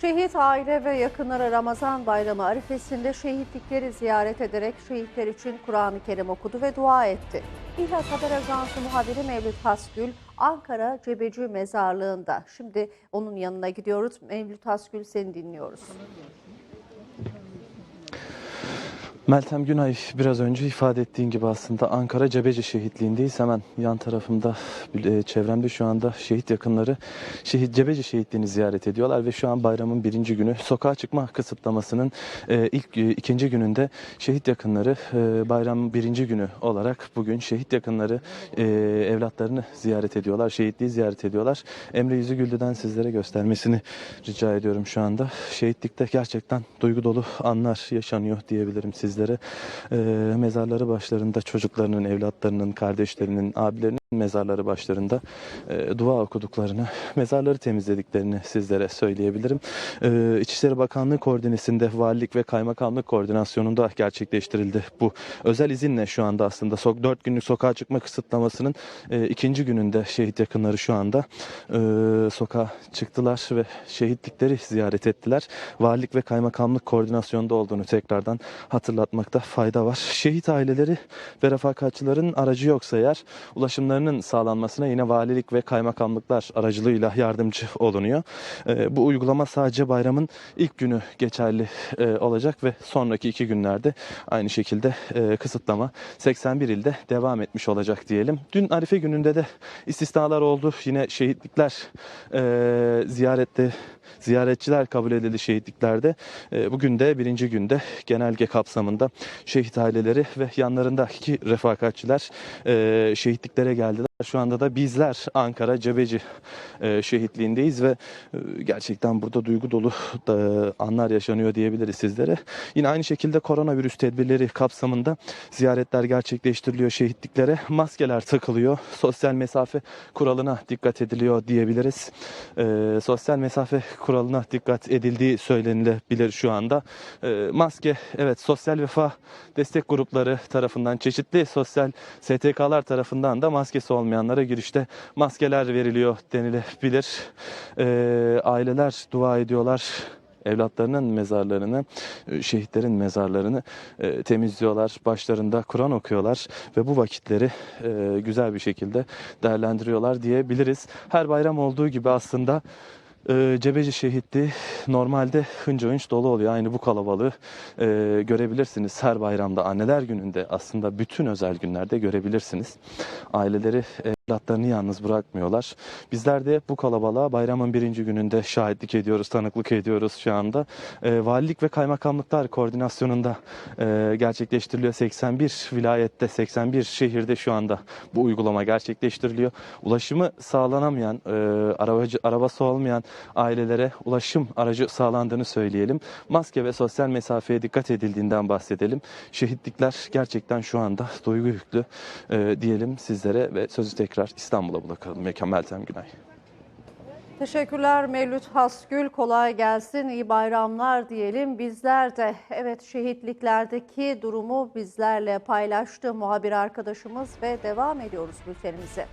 Şehit aile ve yakınları Ramazan bayramı arifesinde şehitlikleri ziyaret ederek şehitler için Kur'an-ı Kerim okudu ve dua etti. İhlas Haber Ajansı muhabiri Mevlüt Hasgül Ankara Cebeci Mezarlığı'nda. Şimdi onun yanına gidiyoruz. Mevlüt Hasgül seni dinliyoruz. Meltem Günay biraz önce ifade ettiğin gibi aslında Ankara Cebeci şehitliğindeyiz. Hemen yan tarafımda e, çevremde şu anda şehit yakınları şehit Cebeci şehitliğini ziyaret ediyorlar ve şu an bayramın birinci günü sokağa çıkma kısıtlamasının e, ilk e, ikinci gününde şehit yakınları bayramın birinci günü olarak bugün şehit yakınları evlatlarını ziyaret ediyorlar. Şehitliği ziyaret ediyorlar. Emre Yüzügüldü'den sizlere göstermesini rica ediyorum şu anda. Şehitlikte gerçekten duygu dolu anlar yaşanıyor diyebilirim sizlere. Ee, mezarları başlarında çocuklarının, evlatlarının, kardeşlerinin, abilerinin mezarları başlarında e, dua okuduklarını, mezarları temizlediklerini sizlere söyleyebilirim. Ee, İçişleri Bakanlığı koordinesinde valilik ve kaymakamlık koordinasyonunda gerçekleştirildi. Bu özel izinle şu anda aslında sok 4 günlük sokağa çıkma kısıtlamasının e, ikinci gününde şehit yakınları şu anda e, sokağa çıktılar ve şehitlikleri ziyaret ettiler. Valilik ve kaymakamlık koordinasyonda olduğunu tekrardan hatırlatmakta fayda var. Şehit aileleri ve refakatçıların aracı yoksa eğer ulaşımlarının sağlanmasına yine valilik ve kaymakamlıklar aracılığıyla yardımcı olunuyor. E, bu uygulama sadece bayramın ilk günü geçerli e, olacak ve sonraki iki günlerde aynı şekilde e, kısıtlama 81 ilde devam etmiş olacak diyelim. Dün Arife gününde de istisnalar oldu. Yine şehitlikler e, ziyarette ziyaretçiler kabul edildi şehitliklerde. E, bugün de birinci günde genelge kapsamında şehit aileleri ve yanlarındaki refakatçiler e, şehitliklere geldiler. Şu anda da bizler Ankara Cebeci e, şehitliğindeyiz ve e, gerçekten burada duygu dolu da anlar yaşanıyor diyebiliriz sizlere. Yine aynı şekilde koronavirüs tedbirleri kapsamında ziyaretler gerçekleştiriliyor şehitliklere. Maskeler takılıyor. Sosyal mesafe kuralına dikkat ediliyor diyebiliriz. E, sosyal mesafe kuralına dikkat edildiği söylenilebilir şu anda. E, maske evet sosyal vefa destek grupları tarafından çeşitli sosyal STK'lar tarafından da maskesi olmayanlara girişte maskeler veriliyor denilebilir. E, aileler dua ediyorlar evlatlarının mezarlarını, e, şehitlerin mezarlarını e, temizliyorlar. Başlarında Kur'an okuyorlar ve bu vakitleri e, güzel bir şekilde değerlendiriyorlar diyebiliriz. Her bayram olduğu gibi aslında e, Cebeci şehitliği normalde hınca hınç dolu oluyor. Aynı bu kalabalığı e, görebilirsiniz her bayramda, anneler gününde aslında bütün özel günlerde görebilirsiniz. Aileleri evlatlarını yalnız bırakmıyorlar. Bizler de bu kalabalığa bayramın birinci gününde şahitlik ediyoruz, tanıklık ediyoruz şu anda. E, valilik ve kaymakamlıklar koordinasyonunda e, gerçekleştiriliyor. 81 vilayette, 81 şehirde şu anda bu uygulama gerçekleştiriliyor. Ulaşımı sağlanamayan, e, arabacı, arabası olmayan ailelere ulaşım aracı sağlandığını söyleyelim. Maske ve sosyal mesafeye dikkat edildiğinden bahsedelim. Şehitlikler gerçekten şu anda duygu yüklü e, diyelim sizlere ve sözü tekrar İstanbul'a bırakalım. Meltem Günay. Teşekkürler Mevlüt Hasgül. Kolay gelsin. İyi bayramlar diyelim. Bizler de evet şehitliklerdeki durumu bizlerle paylaştı muhabir arkadaşımız ve devam ediyoruz bültenimize.